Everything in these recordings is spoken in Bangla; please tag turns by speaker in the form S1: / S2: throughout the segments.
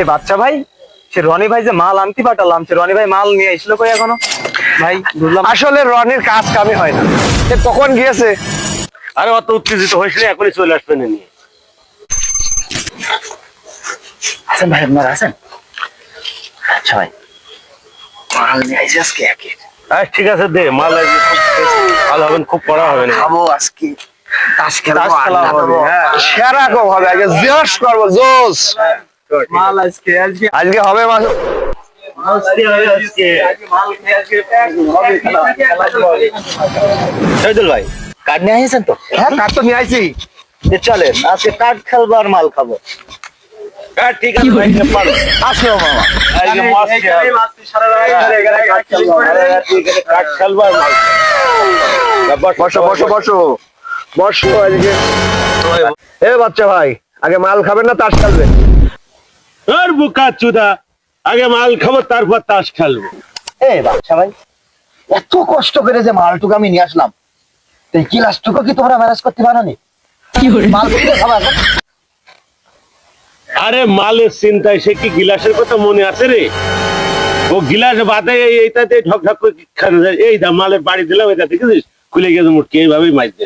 S1: এ বাচ্চা ভাই সে রনি ভাই যে মাল আনতে পাঠালাম সে রনি ভাই মাল নিয়ে এসলো কই এখনও? ভাই বুঝলাম
S2: আসলে রনির কাজ কামই হয় না। সে কখন গিয়েছে?
S3: আরে অত উত্তেজিত হয়েছিল এখনই চলে আসবেন নিয়ে।
S1: আছেন ভাই আপনারা আছেন? আচ্ছা ভাই মাল নিয়ে আইসি আজকে একে
S3: হ্যাঁ ঠিক আছে দে মাল ভালো হবে না, খুব পড়া হবে না।
S1: খাব আজকে। তাস
S3: খেলা হবে, হ্যাঁ।
S2: সেরা কম হবে আগে জোশ করব জোশ।
S1: মাল আজকে আজকে
S2: আজকে হবে মাস
S3: আজকে হবে আজকে।
S1: মাল
S4: ভাই কার্ড নিয়ে আসেন তো?
S2: হ্যাঁ কাঠ তো নিয়ে আইছি।
S4: যে চলেন আজকে কার্ড খেলব আর মাল খাব।
S3: ঠিক আছে
S2: আসো মামা।
S3: কাঠ খেলব আর মাল।
S2: বসো বসো বসো বসো আজকে এ বাচ্চা ভাই আগে মাল খাবেন না তাস খেলবেন।
S3: আর বুকা চুদা। আগে মাল খাব তারপর তাস খেলব।
S4: এ বাচ্চা ভাই এত কষ্ট করে যে মালটুকু আমি নিয়ে আসলাম। এই গিলাসটুকু কি তোমরা ম্যানেজ করতে পারো নি
S3: আরে মালের চিন্তায় সে কি গিলাসের কথা মনে আছে রে? ও গিলাস বাদে এই- এইটাতে ঢক ঢক করে এই দা মালের বাড়ি দিলাম এটা দেখেছিস? খুলে গেছে মুটকি এইভাবেই মাইছে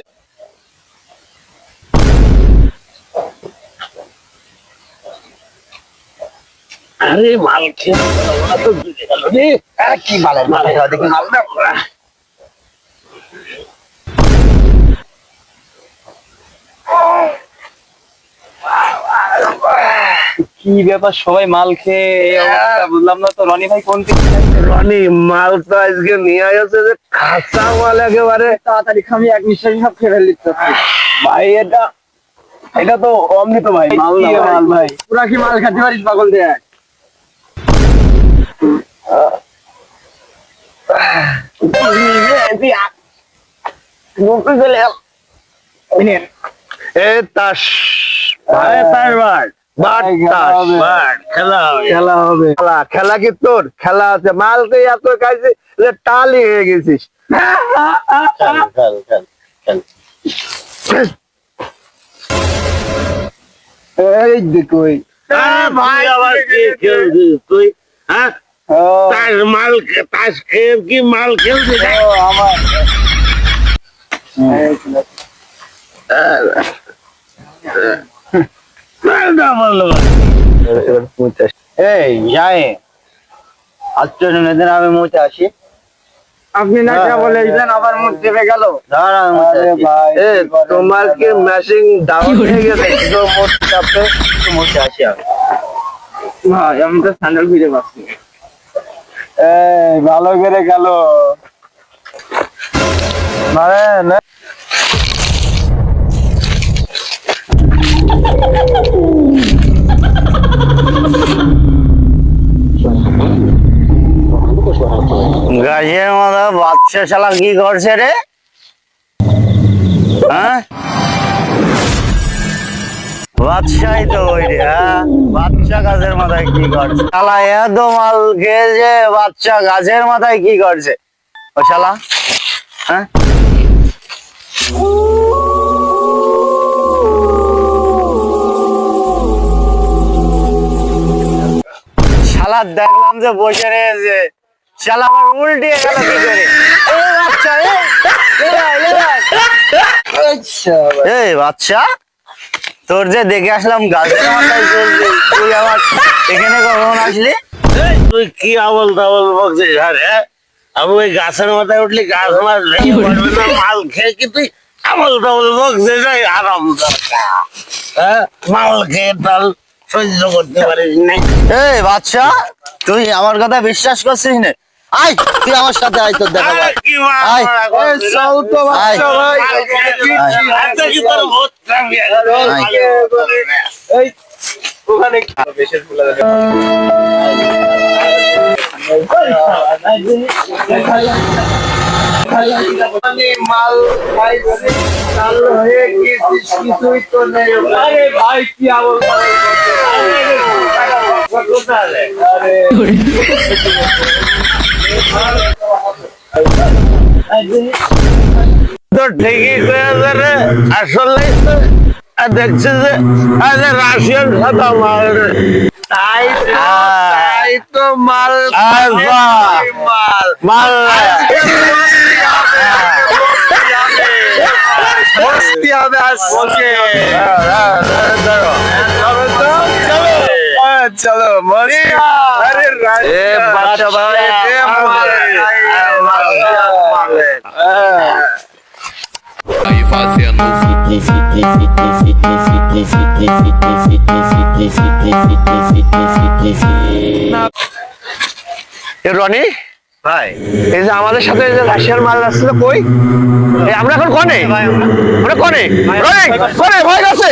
S3: আরে মাল খেয়ে তো বুঝে গেল রে।
S4: আরে কি মালের মাল খাওয়া দেখি মাল দাও।
S1: কি ব্যাপার সবাই মাল খেয়ে এই অবস্থা বুঝলাম না তো রনি ভাই কোন দিকে যাচ্ছে?
S2: রনি মাল তো আজকে নিয়ে আসছে যে খাসা মাল একেবারে।
S1: তাড়াতাড়ি খামি এক নিঃশ্বাসে সব খেয়ে ফেললি তো ভাই এটা এটা তো অমৃত ভাই মাল না ভাই। পুরা কি মাল খেতে পারিস পাগল দেখ?
S2: এ তাস।
S3: আরে
S2: বাট
S3: খেলা
S2: কি তোর? খেলা আছে। মাল তো এত খাইছে টালি হয়ে গেছিস।
S1: এই দেখো
S3: ভাই আবার তুই? হ্যাঁ? তাস মাল খে- তাস খেয়ে কি মাল খেলছিস
S1: আমার।
S4: এই যাই। আজকে দিন আমি মুতে আসি?
S1: আপনি না কে বলে দিলেন আবার মুখ চেপে গেল।
S2: তোমার কি ম্যাচিং ডাউন হয়ে গেছে?
S4: চাপে আসি আমি।
S1: ভাই আমি তো স্যান্ডেল খুঁজে পাচ্ছি। এই ভালো করে গেল মানে না।
S4: গাছের মতো বাচ্চা শালা কি করছে রে? হ্যাঁ? বাচ্চাই তো ওই রে হ্যাঁ? বাচ্চা গাছের মাথায় কি করছে? শালা এত মাল খেয়েছে বাচ্চা গাছের মাথায় কি করছে? ও শালা হ্যাঁ? শালা দেখলাম যে বসে রয়েছে। শালা আমার উল্টিয়ে গেল কি করে? এই বাচ্চা। এই বাচ্চা তোর যে দেখে আসলাম গাছের তুই আবার এখানে কখন আসলি?
S3: তুই কি আবল তাবল বকছিস? আরে আমি ওই গাছের মাথায় উঠলি গাছ ভেঙে মাল খেয়ে কি তুই আবল তাবল বকছিস? আরাম দরকার। হ্যাঁ মাল খেয়ে তাল সহ্য করতে পারিস না।
S4: এই বাচ্চা তুই আমার কথা বিশ্বাস করছিস না? আয় তুই আমার সাথে আয় তোর দেখা
S3: মাল
S4: আয়।
S3: মাল
S4: ভাই।
S1: চাল হয়ে গেছিস কিছুই তো নেই আরে ভাই কি আরে
S3: তো ঠিকই কয়েছে রে আসলে
S4: দেখছে যে রাশিয়ান খাতা মাল
S5: তাই
S4: হ্যাঁ।
S5: তাই তো মাল মাল
S4: মাল
S5: হবে আজকে হ্যাঁ, চলো আরে
S3: ভাই রনি?
S2: ভাই।
S3: এই যে আমাদের সাথে এই যে রাশিয়ার মাল আসছিল কই? আমরা এখন কনে? আমরা কনে? কনে ভয় গেছে